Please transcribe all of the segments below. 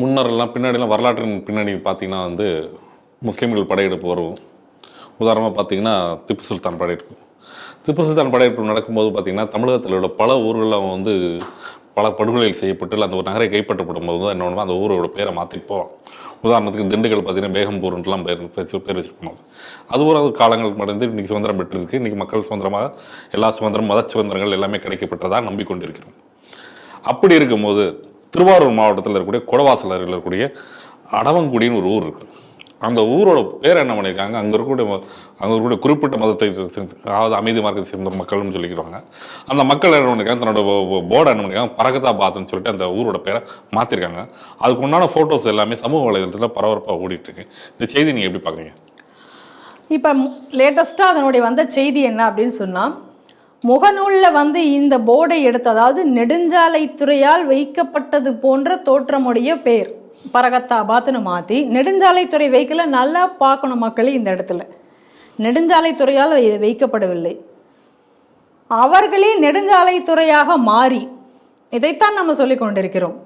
முன்னரெல்லாம் பின்னாடிலாம் வரலாற்றின் பின்னாடி பார்த்தீங்கன்னா வந்து முஸ்லீம்கள் படையெடுப்பு வரும். உதாரணமாக பார்த்தீங்கன்னா திப்பு சுல்தான் படையெடுப்பு. திப்பு சுல்தான் படையெடுப்பு நடக்கும்போது பார்த்தீங்கன்னா தமிழகத்தில் உள்ள பல ஊர்களில் அவன் வந்து பல படுகொலைகள் செய்யப்பட்டு அந்த ஒரு நகரை கைப்பற்றப்படும் போது தான் என்ன பண்ணுவோம் அந்த ஊரோட பேரை மாற்றிப்போம் உதாரணத்துக்கு திண்டுக்கல் பார்த்தீங்கன்னா பேகம்பூர்ன்ட்டுலாம் பேர் பேர் வச்சுருப்போம் அது ஒரு காலங்களுக்கு மடந்து இன்றைக்கி சுதந்திரம் பெற்றிருக்கு. இன்றைக்கி மக்கள் சுதந்திரமாக எல்லா சுதந்திரம் மத சுதந்திரங்கள் எல்லாமே கிடைக்கப்பட்டதாக நம்பிக்கொண்டிருக்கிறோம் அப்படி இருக்கும்போது திருவாரூர் மாவட்டத்தில் இருக்கக்கூடிய குடவாசல் அருகில் இருக்கக்கூடிய அடவங்குடின்னு ஒரு ஊர் இருக்கு. அந்த ஊரோட பேர் என்ன பண்ணியிருக்காங்க அங்கே இருக்கக்கூடிய அங்கே இருக்கக்கூடிய குறிப்பிட்ட மதத்தை சேர்ந்து அதாவது அமைதி மார்க்கத்தை சேர்ந்த மக்கள்னு சொல்லிக்கிறாங்க. அந்த மக்கள் என்ன பண்ணியிருக்காங்க தன்னோட போர்டை என்ன பண்ணியிருக்காங்க பரகதாபாத்னு சொல்லிட்டு அந்த ஊரோட பேரை மாற்றிருக்காங்க அதுக்கு உண்டான ஃபோட்டோஸ் எல்லாமே சமூக வலைதளத்தில் பரபரப்பாக ஓடிட்டுருக்கு. இந்த செய்தி நீங்கள் எப்படி பார்க்குறீங்க இப்போ லேட்டஸ்ட்டாக அதனுடைய வந்த செய்தி என்ன அப்படின்னு சொன்னால் முகநூலில் வந்து இந்த போர்டை எடுத்து அதாவது நெடுஞ்சாலைத்துறையால் வைக்கப்பட்டது போன்ற தோற்றமுடைய பேர் பாத்துன்னு மாற்றி நெடுஞ்சாலைத்துறை வைக்கல நல்லா பார்க்கணும் மக்களே இந்த இடத்துல. நெடுஞ்சாலைத்துறையால் இது வைக்கப்படவில்லை. அவர்களே நெடுஞ்சாலைத்துறையாக மாறி இதைத்தான் நம்ம சொல்லிக் கொண்டிருக்கிறோம்.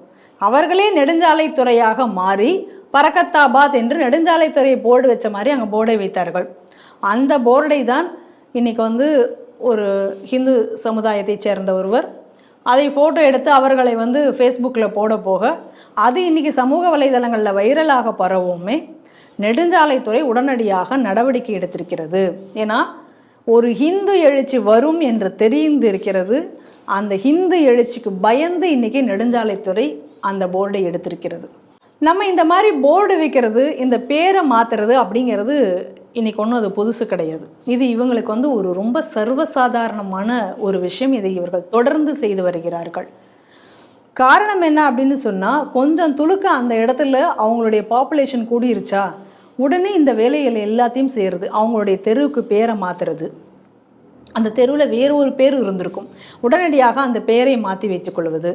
அவர்களே நெடுஞ்சாலைத்துறையாக மாறி பரகத்தாபாத் என்று நெடுஞ்சாலைத்துறை போர்டு வச்ச மாதிரி அங்கே போர்டை வைத்தார்கள். அந்த போர்டை தான் இன்றைக்கி வந்து ஒரு ஹிந்து சமுதாயத்தைச் சேர்ந்த ஒருவர். அதை ஃபோட்டோ எடுத்து அவர்களை வந்து ஃபேஸ்புக்கில் போட போக அது இன்னைக்கு சமூக வலைதளங்களில் வைரலாக பரவுமே நெடுஞ்சாலைத்துறை உடனடியாக நடவடிக்கை எடுத்திருக்கிறது. ஏன்னா ஒரு ஹிந்து எழுச்சி வரும் என்று தெரிந்து இருக்கிறது. அந்த ஹிந்து எழுச்சிக்கு பயந்து இன்னைக்கு நெடுஞ்சாலைத்துறை அந்த போர்டை எடுத்திருக்கிறது. நம்ம இந்த மாதிரி போர்டு வைக்கிறது இந்த பேரை மாற்றுறது அப்படிங்கிறது இன்றைக்கி ஒன்றும் அது புதுசு கிடையாது. இது இவங்களுக்கு வந்து ஒரு ரொம்ப சர்வசாதாரணமான ஒரு விஷயம். இதை இவர்கள் தொடர்ந்து செய்து வருகிறார்கள். காரணம் என்ன அப்படின்னு சொன்னால் கொஞ்சம் துளுக்க அந்த இடத்துல அவங்களுடைய பாப்புலேஷன் கூடிருச்சா உடனே இந்த வேலைகள் எல்லாத்தையும் செய்கிறது அவங்களுடைய தெருவுக்கு பேரை மாற்றுறது அந்த தெருவில் வேறு ஒரு பேர் இருந்திருக்கும். உடனடியாக அந்த பெயரை மாற்றி வைத்துக்கொள்வது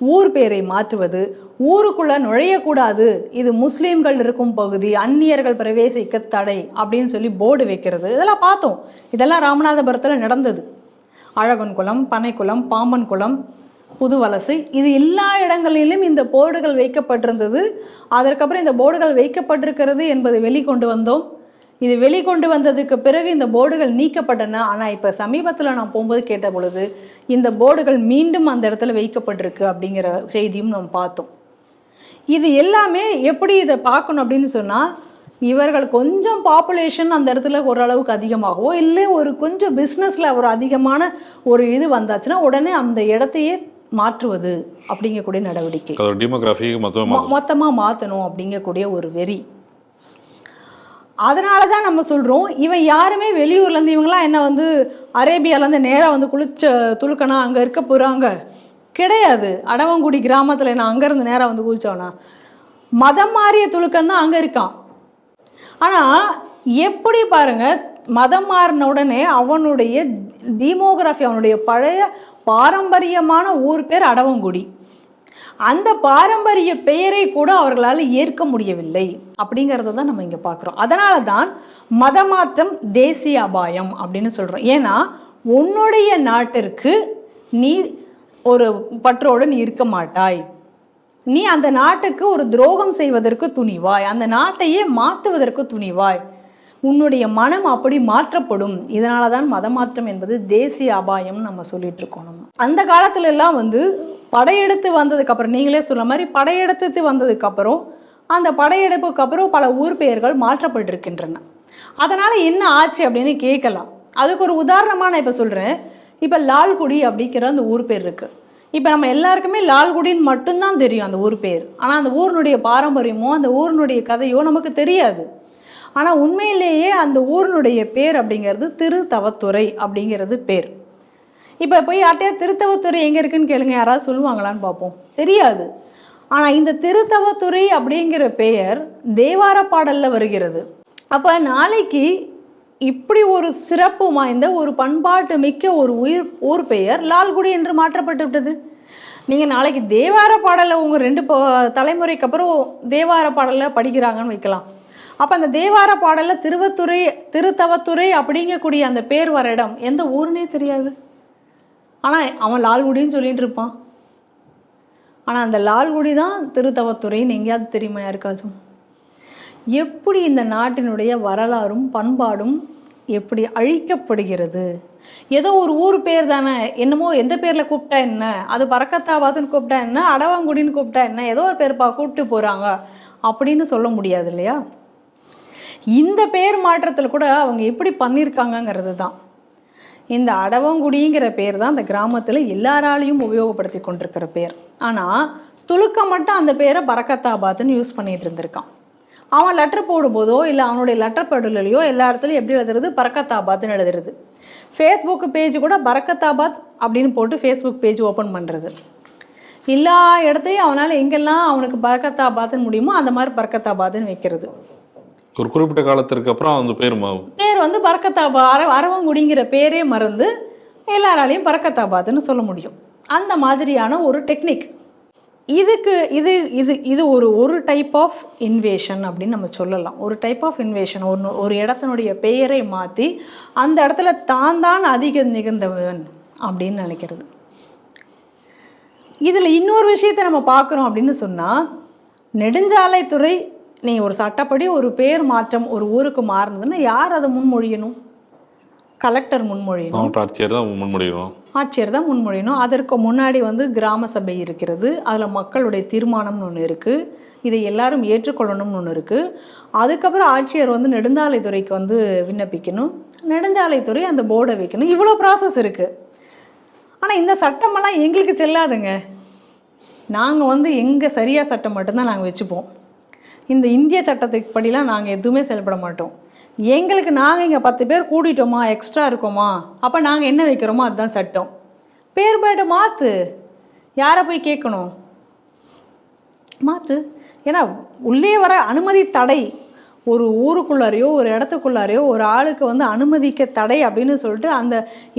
ஊர் பெயரை மாற்றுவது ஊருக்குள்ளே நுழையக்கூடாது. இது முஸ்லீம்கள் இருக்கும் பகுதி அந்நியர்கள் பிரவேசிக்க தடை அப்படின்னு சொல்லி போர்டு வைக்கிறது. இதெல்லாம் பார்த்தோம். இதெல்லாம் ராமநாதபுரத்தில் நடந்தது. அழகன் குளம் பனைக்குளம் பாம்பன் குளம் புதுவலசு இது எல்லா இடங்களிலும் இந்த போர்டுகள் வைக்கப்பட்டிருந்தது. அதற்கப்புறம் இந்த போர்டுகள் வைக்கப்பட்டிருக்கிறது என்பதை வெளிக்கொண்டு வந்தோம். இது வெளிக்கொண்டு வந்ததுக்கு பிறகு இந்த போர்டுகள் நீக்கப்பட்டன. ஆனால் இப்போ சமீபத்தில் நான் போகும்போது கேட்ட பொழுது இந்த போர்டுகள் மீண்டும் அந்த இடத்துல வைக்கப்பட்டிருக்கு அப்படிங்கிற செய்தியும் நம்ம பார்த்தோம். இது எல்லாமே எப்படி இதை பார்க்கணும் அப்படின்னு சொன்னால் இவர்கள் கொஞ்சம் பாப்புலேஷன் அந்த இடத்துல ஓரளவுக்கு அதிகமாகவோ இல்லை ஒரு கொஞ்சம் பிஸ்னஸில் ஒரு அதிகமான ஒரு இது வந்தாச்சுன்னா உடனே அந்த இடத்தையே மாற்றுவது அப்படிங்கக்கூடிய நடவடிக்கை. டெமோகிராஃபி மொத்தமாக மாற்றணும் அப்படிங்கக்கூடிய ஒரு வெறி. அதனால தான் நம்ம சொல்கிறோம் இவன் யாருமே வெளியூர்லேருந்து இவங்களாம் என்ன வந்து அரேபியாலேருந்து நேராக வந்து குளிச்ச துளுக்கனா அங்கே இருக்க போகிறாங்க கிடையாது. அடவங்குடி கிராமத்தில் நான் அங்கேருந்து நேராக வந்து குதிச்சோன்னா மதம் மாறிய துலுக்கம் தான் அங்கே இருக்கான். ஆனால் எப்படி பாருங்கள் மதம் மாறின உடனே அவனுடைய தீமோகிராஃபி அவனுடைய பழைய பாரம்பரியமான ஊர் பேர் அடவங்குடி. அந்த பாரம்பரிய பெயரை கூட அவர்களால் ஏற்க முடியவில்லை. அப்படிங்கிறத தான் நம்ம இங்கே பார்க்குறோம் அதனால தான் மதமாற்றம் தேசிய அபாயம் அப்படின்னு சொல்கிறோம் ஏன்னா உன்னுடைய நாட்டிற்கு நீ ஒரு பற்றோடு நீ இருக்க மாட்டாய். நீ அந்த நாட்டுக்கு ஒரு துரோகம் செய்வதற்கு துணிவாய். அந்த நாட்டையே மாற்றுவதற்கு துணிவாய். உன்னுடைய மனம் அப்படி மாற்றப்படும். இதனால தான் மதமாற்றம் என்பது தேசிய அபாயம் நம்ம சொல்லிட்டு இருக்கோம் நம்ம. அந்த காலத்துல எல்லாம் வந்து படையெடுத்து வந்ததுக்கு அப்புறம் நீங்களே சொல்ல மாதிரி படையெடுத்து வந்ததுக்கு அப்புறம் அந்த படையெடுப்புக்கு அப்புறம் பல ஊர் பெயர்கள் மாற்றப்பட்டிருக்கின்றன. அதனால என்ன ஆச்சு அப்படின்னு கேட்கலாம். அதுக்கு ஒரு உதாரணமா நான் இப்போ சொல்றேன். இப்போ லால்குடி அப்படிங்கிற அந்த ஊர் பேர் இருக்குது இப்போ நம்ம எல்லாருக்குமே லால்குடின்னு மட்டும்தான் தெரியும் அந்த ஊர் பேர். ஆனால் அந்த ஊரினுடைய பாரம்பரியமோ அந்த ஊரினுடைய கதையோ நமக்கு தெரியாது. ஆனால் உண்மையிலேயே அந்த ஊரினுடைய பேர் அப்படிங்கிறது திருத்தவத்துறை அப்படிங்கிறது பேர். இப்போ போய் யார்ட்டையா திருத்தவத்துறை எங்கே இருக்குன்னு கேளுங்க யாராவது சொல்லுவாங்களான்னு பார்ப்போம். தெரியாது. ஆனால் இந்த திருத்தவத்துறை அப்படிங்கிற பெயர் தேவார பாடலில் வருகிறது. அப்போ நாளைக்கு இப்படி ஒரு சிறப்பு வாய்ந்த ஒரு பண்பாட்டு மிக்க ஒரு உயிர் ஊர் பெயர் லால்குடி என்று மாற்றப்பட்டு விட்டது. நீங்கள் நாளைக்கு தேவார பாடலை உங்கள் ரெண்டு ப- தலைமுறைக்கு அப்புறம் தேவார பாடலில் படிக்கிறாங்கன்னு வைக்கலாம். அப்போ அந்த தேவார பாடலில் திருவத்துறை திருத்தவத்துறை அப்படிங்கக்கூடிய அந்த பேர் வர இடம் எந்த ஊருனே தெரியாது. ஆனால் அவன் லால்குடின்னு சொல்லிட்டு இருப்பான். ஆனால் அந்த லால்குடி தான் திருத்தவத்துறைன்னு எங்கேயாவது தெரியுமா யாருக்காச்சும்? எப்படி இந்த நாட்டினுடைய வரலாறும் பண்பாடும் எப்படி அழிக்கப்படுகிறது? ஏதோ ஒரு ஊர் பேர் தானே என்னமோ எந்த பேரில் கூப்பிட்டா என்ன அது பறக்கத்தாபாத்துன்னு கூப்பிட்டா என்ன அடவாங்குடின்னு கூப்பிட்டா என்ன ஏதோ ஒரு பேர்ப்பா கூப்பிட்டு போகிறாங்க அப்படின்னு சொல்ல முடியாது இல்லையா? இந்த பேர் மாற்றத்தில் கூட அவங்க எப்படி பண்ணியிருக்காங்கங்கிறது தான். இந்த அடவங்குடிங்கிற பேர் தான் அந்த கிராமத்தில் எல்லாராலையும் உபயோகப்படுத்தி கொண்டிருக்கிற பேர். ஆனால் துலுக்க மட்டும் அந்த பேரை பறக்கத்தாபாத்துன்னு யூஸ் பண்ணிகிட்டு இருந்திருக்கான். அவன் லெட்டர் போடும்போதோ இல்லை அவனுடைய லெட்டர் படுலையோ எல்லா இடத்துலையும் எப்படி எழுதுறது? பரக்கத்தாபாத்னு எழுதுறது. ஃபேஸ்புக் பேஜ் கூட பரக்கத்தாபாத் அப்படின்னு போட்டு ஃபேஸ்புக் பேஜ் ஓப்பன் பண்ணுறது எல்லா இடத்தையும் அவனால் எங்கெல்லாம் அவனுக்கு பரக்கத்தாபாத்னு முடியுமோ அந்த மாதிரி பரக்கத்தாபாத்னு வைக்கிறது. ஒரு குறிப்பிட்ட காலத்திற்கு அப்புறம் அந்த பேர் பேர் வந்து பரக்கத்தாபா அர அரவங்குடிங்கிற பேரே மறந்து எல்லாராலையும் பரக்கத்தாபாத்னு சொல்ல முடியும். அந்த மாதிரியான ஒரு டெக்னிக் இதுக்கு இது இது இது ஒரு ஒரு டைப் ஆஃப் இன்வேஷன் அப்படின்னு நம்ம சொல்லலாம். ஒரு டைப் ஆஃப் இன்வேஷன் ஒரு ஒரு இடத்தினுடைய பெயரை மாற்றி அந்த இடத்துல தான் தான் அதிக நிகழ்ந்தவன் அப்படின்னு நினைக்கிறது. இதில் இன்னொரு விஷயத்தை நம்ம பார்க்குறோம் அப்படின்னு சொன்னால் நெடுஞ்சாலைத்துறை நீ ஒரு சட்டப்படி ஒரு பேர் மாற்றம் ஒரு ஊருக்கு மாறுனதுன்னா யார் அதை முன்மொழியணும்? கலெக்டர் முன்மொழியணும். ஆட்சியர் தான் முன்மொழியணும். ஆட்சியர் தான் முன்மொழியணும். அதற்கு முன்னாடி வந்து கிராம சபை இருக்கிறது. அதில் மக்களுடைய தீர்மானம்னு ஒன்று இருக்குது இதை எல்லாரும் ஏற்றுக்கொள்ளணும்னு ஒன்று இருக்குது அதுக்கப்புறம் ஆட்சியர் வந்து நெடுஞ்சாலைத்துறைக்கு வந்து விண்ணப்பிக்கணும். நெடுஞ்சாலைத்துறை அந்த போர்டை வைக்கணும். இவ்வளோ ப்ராசஸ் இருக்குது ஆனால் இந்த சட்டமெல்லாம் எங்களுக்கு செல்லாதுங்க. நாங்கள் வந்து எங்கள் சரியாக சட்டம் மட்டும்தான் நாங்கள் வச்சுப்போம். இந்த இந்திய சட்டத்துக்கு படிலாம் நாங்கள் எதுவுமே செயல்பட மாட்டோம். எங்களுக்கு நாங்கள் இங்கே பத்து பேர் கூட்டிட்டோமா எக்ஸ்ட்ரா இருக்கோமா? அப்போ நாங்கள் என்ன வைக்கிறோமோ அதுதான் சட்டம். பேர் பேட்டை மாற்று யாரை போய் கேட்கணும் மாற்று ஏன்னா உள்ளே வர அனுமதி தடை. ஒரு ஊருக்குள்ளாரையோ ஒரு இடத்துக்குள்ளாரையோ ஒரு ஆளுக்கு வந்து அனுமதிக்க தடை அப்படின்னு சொல்லிட்டு அந்த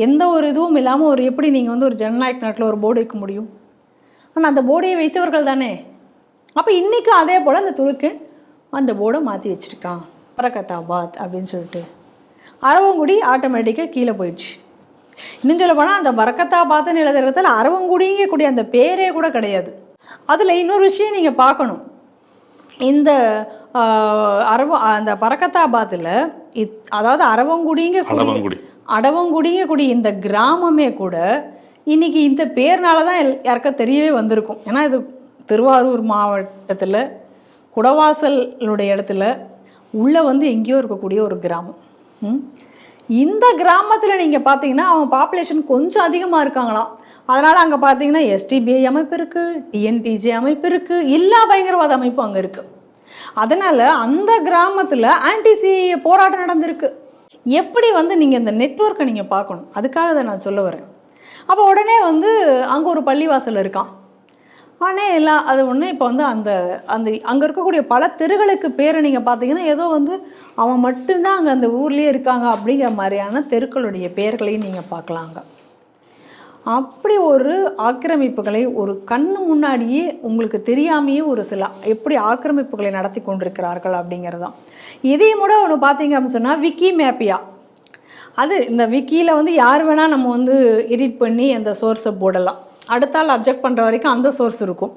எந்த ஒரு இதுவும் இல்லாமல் ஒரு எப்படி நீங்கள் வந்து ஒரு ஜனநாயக நாட்டில் ஒரு போர்டு வைக்க முடியும்? ஆனால் அந்த போர்டையை வைத்தவர்கள் தானே? அப்போ இன்றைக்கும் அதே போல் அந்த துருக்கு அந்த போர்டை மாற்றி வச்சுருக்கான். பரக்கத்தாபாத் அப்படின்னு சொல்லிட்டு. அரவங்குடி ஆட்டோமேட்டிக்காக கீழே போயிடுச்சு. இன்னும் சொல்ல போனால் அந்த பரக்கத்தாபாத்னு எழுதுறதுல அரவங்குடிங்கக்கூடிய அந்த பேரே கூட கிடையாது. அதில் இன்னொரு விஷயம் நீங்கள் பார்க்கணும். இந்த அரவ அந்த பரக்கத்தாபாத்தில் இத் அதாவது அரவங்குடிங்க அடவங்குடி. அடவங்குடிங்கக்கூடிய இந்த கிராமமே கூட இன்னைக்கு இந்த பேர்னால தான் யாருக்கா தெரியவே வந்திருக்கும். ஏன்னா இது திருவாரூர் மாவட்டத்தில் குடவாசலுடைய இடத்துல உள்ளே வந்து எங்கேயோ இருக்கக்கூடிய ஒரு கிராமம். ம்? இந்த கிராமத்தில் நீங்கள் பார்த்தீங்கன்னா அவன் பாப்புலேஷன் கொஞ்சம் அதிகமாக இருக்காங்களாம். அதனால் அங்கே பார்த்தீங்கன்னா எஸ்டிபிஐ அமைப்பு இருக்குது டிஎன்டிஜி அமைப்பு இருக்குது எல்லா பயங்கரவாத அமைப்பும் அங்கே இருக்குது அதனால் அந்த கிராமத்தில் ஆன்டிசி போராட்டம் நடந்திருக்கு. எப்படி வந்து நீங்கள் இந்த நெட்வொர்க்கை நீங்கள் பார்க்கணும்? அதுக்காக தான் நான் சொல்ல வரேன். அப்போ உடனே வந்து அங்கே ஒரு பள்ளிவாசல் இருக்கான் ஆனால் எல்லாம் அது ஒன்று இப்போ வந்து அந்த அந்த அங்கே இருக்கக்கூடிய பல தெருகளுக்கு பேரை நீங்கள் பார்த்தீங்கன்னா ஏதோ வந்து அவன் மட்டும்தான் அங்கே அந்த ஊர்லேயே இருக்காங்க அப்படிங்கிற மாதிரியான தெருக்களுடைய பெயர்களையும் நீங்கள் பார்க்கலாங்க. அப்படி ஒரு ஆக்கிரமிப்புகளை ஒரு கண்ணு முன்னாடியே உங்களுக்கு தெரியாமையே ஒரு சில எப்படி ஆக்கிரமிப்புகளை நடத்தி கொண்டிருக்கிறார்கள் அப்படிங்கிறதான் இதையும் கூட ஒன்று பார்த்தீங்க அப்படின்னு சொன்னால் விக்கி மேப்பியா. அது இந்த விக்கியில் வந்து யார் வேணால் நம்ம வந்து எடிட் பண்ணி அந்த சோர்ஸை போடலாம். அடுத்த ஆள் அப்ஜெக்ட் பண்ணுற வரைக்கும் அந்த சோர்ஸ் இருக்கும்.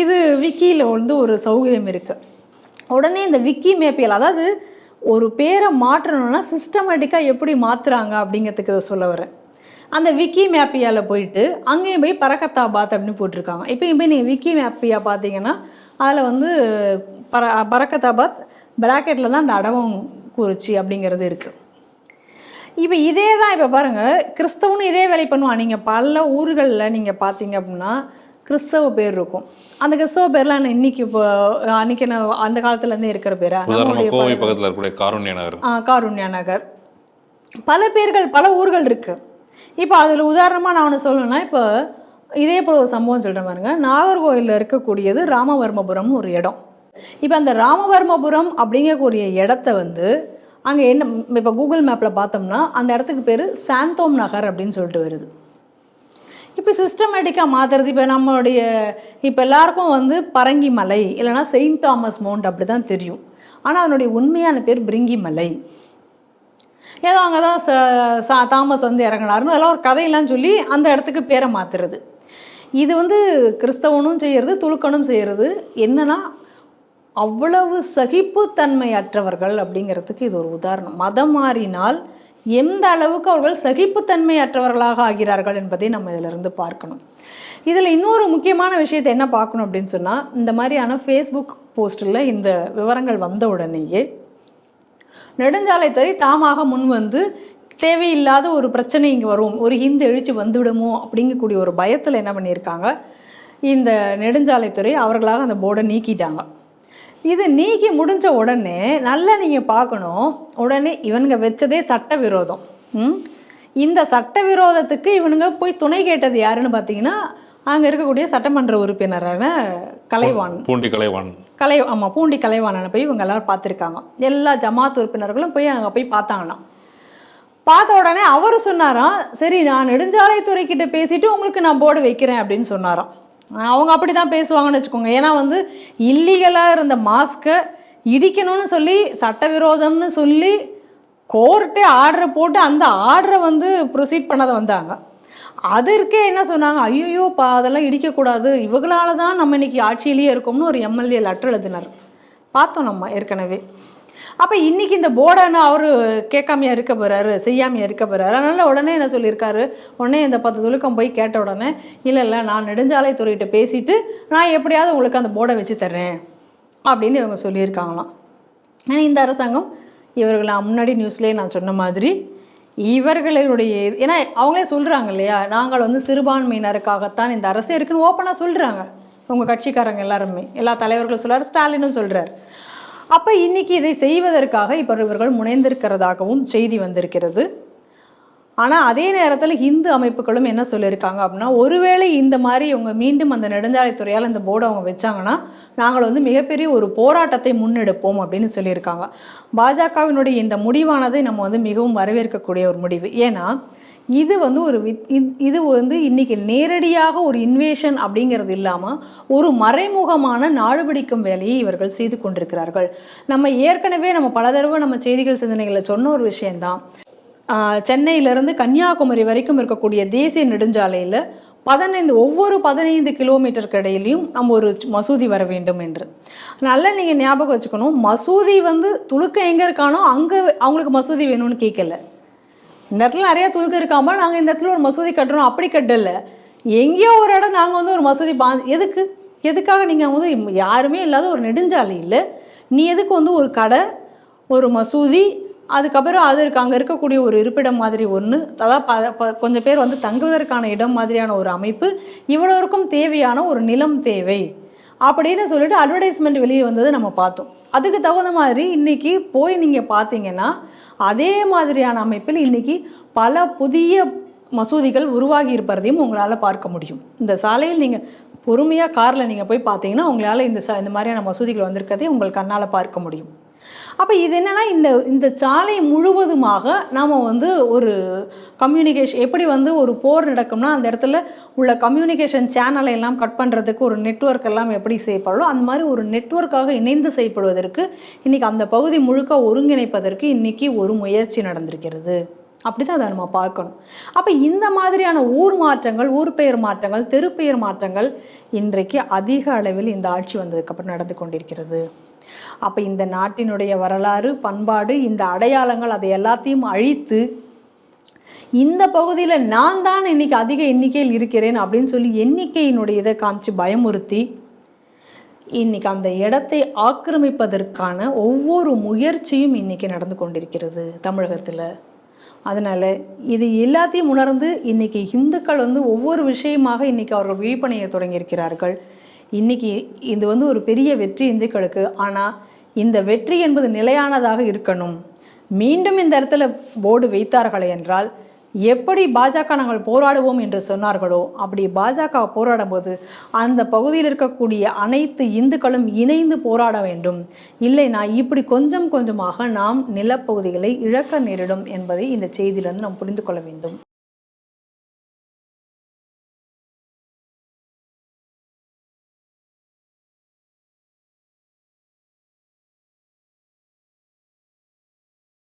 இது விக்கியில் வந்து ஒரு சௌகரியம் இருக்குது உடனே இந்த விக்கி மேப்பியல் அதாவது ஒரு பேரை மாற்றணும்னா சிஸ்டமேட்டிக்காக எப்படி மாற்றுறாங்க அப்படிங்கிறதுக்கு இதை சொல்ல வரேன். அந்த விக்கி மேப்பியாவில் போயிட்டு அங்கேயும் போய் பரக்கத்தாபாத் அப்படின்னு போட்டிருக்காங்க. இப்போயும் போய் நீங்கள் விக்கி மேப்பியா பார்த்தீங்கன்னா அதில் வந்து பர பரக்கத்தாபாத் பிராக்கெட்டில் தான் அந்த அடவம் குறிச்சி அப்படிங்கிறது இருக்குது இப்போ இதே தான் இப்போ பாருங்கள் கிறிஸ்தவனும் இதே வேலை பண்ணுவான். நீங்கள் பல ஊர்களில் நீங்கள் பார்த்தீங்க அப்படின்னா கிறிஸ்தவ பேர் இருக்கும். அந்த கிறிஸ்தவ பேர்லாம் நான் இன்னைக்கு இப்போ அன்னைக்கு நான் அந்த காலத்துலேருந்தே இருக்கிற பேரா? கோவை பக்கத்துல இருக்கக்கூடிய காருண்ய நகர். ஆ, காருண்யா நகர். பல பேர்கள் பல ஊர்கள் இருக்கு. இப்போ அதில் உதாரணமாக நான் ஒன்று சொல்லணும்னா இப்போ இதே போல் ஒரு சம்பவம் சொல்கிறேன் பாருங்க. நாகர்கோவிலில் இருக்கக்கூடியது ராமவர்மபுரம்னு ஒரு இடம். இப்போ அந்த ராமவர்மபுரம் அப்படிங்கக்கூடிய இடத்த வந்து அங்கே என்ன இப்போ கூகுள் மேப்பில் பார்த்தோம்னா அந்த இடத்துக்கு பேர் சாந்தோம் நகர் அப்படின்னு சொல்லிட்டு வருது. இப்போ சிஸ்டமேட்டிக்காக மாற்றுறது இப்போ நம்மளுடைய இப்போ எல்லாருக்கும் வந்து பரங்கி மலை இல்லைன்னா செயின்ட் தாமஸ் மவுண்ட் அப்படி தான் தெரியும். ஆனால் அதனுடைய உண்மையான பேர் பிரிங்கி மலை. ஏதோ அங்கே தான் ச தாமஸ் வந்து இறங்கினாருன்னு அதெல்லாம் ஒரு கதையெல்லாம் சொல்லி அந்த இடத்துக்கு பேரை மாற்றுறது இது வந்து கிறிஸ்தவனும் செய்கிறது துலுக்கனும் செய்கிறது என்னன்னா அவ்வளவு சகிப்புத்தன்மை அற்றவர்கள் அப்படிங்கிறதுக்கு இது ஒரு உதாரணம். மதம் மாறினால் எந்த அளவுக்கு அவர்கள் சகிப்புத்தன்மை அற்றவர்களாக ஆகிறார்கள் என்பதை நம்ம இதிலிருந்து பார்க்கணும். இதில் இன்னொரு முக்கியமான விஷயத்தை என்ன பார்க்கணும் அப்படின்னு சொன்னால் இந்த மாதிரியான ஃபேஸ்புக் போஸ்ட்டில் இந்த விவரங்கள் வந்த உடனேயே நெடுஞ்சாலைத்துறை தாமாக முன் வந்து தேவையில்லாத ஒரு பிரச்சனை இங்கே வரும் ஒரு ஹிந்து எழுச்சி வந்துவிடுமோ அப்படிங்கக்கூடிய ஒரு பயத்தில் என்ன பண்ணியிருக்காங்க? இந்த நெடுஞ்சாலைத்துறை அவர்களாக அந்த போர்டை நீக்கிட்டாங்க. இது நீக்கி முடிஞ்ச உடனே நல்லா நீங்கள் பார்க்கணும். உடனே இவனுங்க வச்சதே சட்டவிரோதம். ம்? இந்த சட்டவிரோதத்துக்கு இவனுங்க போய் துணை கேட்டது யாருன்னு பார்த்தீங்கன்னா அங்கே இருக்கக்கூடிய சட்டமன்ற உறுப்பினரான கலைவாணன். பூண்டி கலைவான் கலை ஆமாம் பூண்டி கலைவாணனை போய் இவங்க எல்லாரும் பார்த்துருக்காங்க. எல்லா ஜமாத் உறுப்பினர்களும் போய் அங்கே போய் பார்த்தாங்களாம். பார்த்த உடனே அவர் சொன்னாராம் சரி நான் நெடுஞ்சாலைத்துறை கிட்ட பேசிட்டு உங்களுக்கு நான் போர்டு வைக்கிறேன் அப்படின்னு சொன்னாராம். அவங்க அப்படி தான் பேசுவாங்கன்னு வச்சுக்கோங்க. ஏன்னா வந்து இல்லீகலாக இருந்த மாஸ்க்கை இடிக்கணும்னு சொல்லி சட்டவிரோதம்னு சொல்லி கோர்ட்டே ஆர்டரை போட்டு அந்த ஆர்டரை வந்து ப்ரொசீட் பண்ணதை வந்தாங்க. அதற்கே என்ன சொன்னாங்க? ஐயோ பா அதெல்லாம் இடிக்கக்கூடாது. இவங்களால தான் நம்ம இன்னைக்கு ஆட்சியிலேயே இருக்கோம்னு ஒரு எம்எல்ஏ லெட்டர் எழுதினார். பார்த்தோம் நம்ம ஏற்கனவே. அப்போ இன்னைக்கு இந்த போர்டை அவர் கேட்காமையா இருக்க போகிறாரு செய்யாமையா இருக்க போகிறாரு அதனால் உடனே என்ன சொல்லியிருக்காரு? உடனே இந்த பத்து துலுக்கம் போய் கேட்ட உடனே இல்லை இல்லை நான் நெடுஞ்சாலைத்துறையிட்ட பேசிட்டு நான் எப்படியாவது உங்களுக்கு அந்த போர்டை வச்சு தர்றேன் அப்படின்னு இவங்க சொல்லியிருக்காங்களாம். ஆனால் இந்த அரசாங்கம் இவர்களை முன்னாடி நியூஸ்லேயே நான் சொன்ன மாதிரி இவர்களுடைய ஏன்னா அவங்களே சொல்கிறாங்க இல்லையா நாங்கள் வந்து சிறுபான்மையினருக்காகத்தான் இந்த அரசு இருக்குன்னு ஓப்பனாக சொல்கிறாங்க உங்கள் கட்சிக்காரங்க எல்லாருமே எல்லா தலைவர்களும் சொல்கிறார் ஸ்டாலினும் சொல்கிறார் அப்போ இன்னைக்கு இதை செய்வதற்காக இப்போ இவர்கள் முனைந்திருக்கிறதாகவும் செய்தி வந்திருக்கிறது. ஆனால் அதே நேரத்தில் இந்து அமைப்புகளும் என்ன சொல்லியிருக்காங்க அப்படின்னா ஒருவேளை இந்த மாதிரி இவங்க மீண்டும் அந்த நெடுஞ்சாலைத்துறையால் இந்த போர்டை அவங்க வச்சாங்கன்னா நாங்கள் வந்து மிகப்பெரிய ஒரு போராட்டத்தை முன்னெடுப்போம் அப்படின்னு சொல்லியிருக்காங்க. பாஜகவினுடைய இந்த முடிவானது நம்ம வந்து மிகவும் வரவேற்கக்கூடிய ஒரு முடிவு. ஏன்னா இது வந்து ஒரு வித்- இது- இது வந்து இன்னைக்கு நேரடியாக ஒரு இன்வேஷன் அப்படிங்கிறது இல்லாமல் ஒரு மறைமுகமான நாடுபிடிக்கும் வேலையை இவர்கள் செய்து கொண்டிருக்கிறார்கள். நம்ம ஏற்கனவே நம்ம பல தடவை நம்ம செய்திகள் சிந்தனைகளில் சொன்ன ஒரு விஷயந்தான் சென்னையிலேருந்து கன்னியாகுமரி வரைக்கும் இருக்கக்கூடிய தேசிய நெடுஞ்சாலையில் பதினைந்து ஒவ்வொரு பதினைந்து கிலோமீட்டருக்கு இடையிலையும் நம்ம ஒரு மசூதி வர வேண்டும் என்று. நல்லா நீங்கள் ஞாபகம் வச்சுக்கணும் மசூதி வந்து துளுக்க எங்கே இருக்கானோ அங்கே அவங்களுக்கு மசூதி வேணும்னு கேட்கல. இந்த இடத்துல நிறைய துலுக்கு இருக்காமல் நாங்கள் இந்த இடத்துல ஒரு மசூதி கட்டுறோம். அப்படி கட்டல. எங்கேயோ ஒரு இடம் நாங்கள் வந்து ஒரு மசூதி பா எதுக்கு? எதுக்காக நீங்கள் வந்து யாருமே இல்லாத ஒரு நெடுஞ்சாலை இல்லை. நீ எதுக்கு வந்து ஒரு கடை ஒரு மசூதி அதுக்கப்புறம் அதற்கு அங்கே இருக்கக்கூடிய ஒரு இருப்பிடம் மாதிரி ஒன்று அதாவது ப ப- கொஞ்சம் பேர் வந்து தங்குவதற்கான இடம் மாதிரியான ஒரு அமைப்பு இவ்வளோருக்கும் தேவையான ஒரு நிலம் தேவை. அப்படின்னு சொல்லிட்டு அட்வர்டைஸ்மெண்ட் வெளியே வந்தது நம்ம பார்த்தோம். அதுக்கு தகுந்த மாதிரி இன்னைக்கு போய் நீங்கள் பார்த்தீங்கன்னா அதே மாதிரியான அமைப்பில் இன்னைக்கு பல புதிய மசூதிகள் உருவாகி இருப்பதையும் உங்களால் பார்க்க முடியும். இந்த சாலையில் நீங்கள் பொறுமையாக காரில் நீங்கள் போய் பார்த்தீங்கன்னா உங்களால் இந்த ச இந்த மாதிரியான மசூதிகள் வந்திருக்கதே உங்கள் கண்ணால் பார்க்க முடியும். அப்போ இது என்னென்னா இந்த இந்த சாலை முழுவதுமாக நாம் வந்து ஒரு கம்யூனிகேஷன் எப்படி வந்து ஒரு போர் நடக்கும்னா அந்த இடத்துல உள்ள கம்யூனிகேஷன் சேனலை எல்லாம் கட் பண்ணுறதுக்கு ஒரு நெட்வொர்க் எல்லாம் எப்படி செய்யப்படலோ அந்த மாதிரி ஒரு நெட்வொர்க்காக இணைந்து செய்யப்படுவதற்கு இன்றைக்கி அந்த பகுதி முழுக்க ஒருங்கிணைப்பதற்கு இன்றைக்கி ஒரு முயற்சி நடந்திருக்கிறது. அப்படி தான் அதை நம்ம பார்க்கணும். அப்போ இந்த மாதிரியான ஊர் மாற்றங்கள் ஊர் பெயர் மாற்றங்கள் தெருப்பெயர் மாற்றங்கள் இன்றைக்கு அதிக அளவில் இந்த ஆட்சி வந்ததுக்கப்புறம் நடந்து கொண்டிருக்கிறது. அப்போ இந்த நாட்டினுடைய வரலாறு பண்பாடு இந்த அடையாளங்கள் அதை எல்லாத்தையும் அழித்து இந்த பகுதியில் நான் தான் இன்னைக்கு அதிக எண்ணிக்கையில் இருக்கிறேன் அப்படின்னு சொல்லி எண்ணிக்கையினுடைய இதை காமிச்சு பயமுறுத்தி இன்னைக்கு அந்த இடத்தை ஆக்கிரமிப்பதற்கான ஒவ்வொரு முயற்சியும் இன்னைக்கு நடந்து கொண்டிருக்கிறது தமிழகத்தில். அதனால் இது எல்லாத்தையும் உணர்ந்து இன்னைக்கு இந்துக்கள் வந்து ஒவ்வொரு விஷயமாக இன்னைக்கு அவர்கள் விழிப்பணைய தொடங்கியிருக்கிறார்கள். இன்னைக்கு இது வந்து ஒரு பெரிய வெற்றி இந்துக்களுக்கு ஆனால் இந்த வெற்றி என்பது நிலையானதாக இருக்கணும். மீண்டும் இந்த இடத்துல போர்டு வைத்தார்களே என்றால் எப்படி பாஜக நாங்கள் போராடுவோம் என்று சொன்னார்களோ அப்படி பாஜக போராடும் போது அந்த பகுதியில் இருக்கக்கூடிய அனைத்து இந்துக்களும் இணைந்து போராட வேண்டும். இல்லைனா இப்படி கொஞ்சம் கொஞ்சமாக நாம் நிலப்பகுதிகளை இழக்க நேரிடும் என்பதை இந்த செய்தியிலிருந்து நாம் புரிந்து கொள்ள வேண்டும்.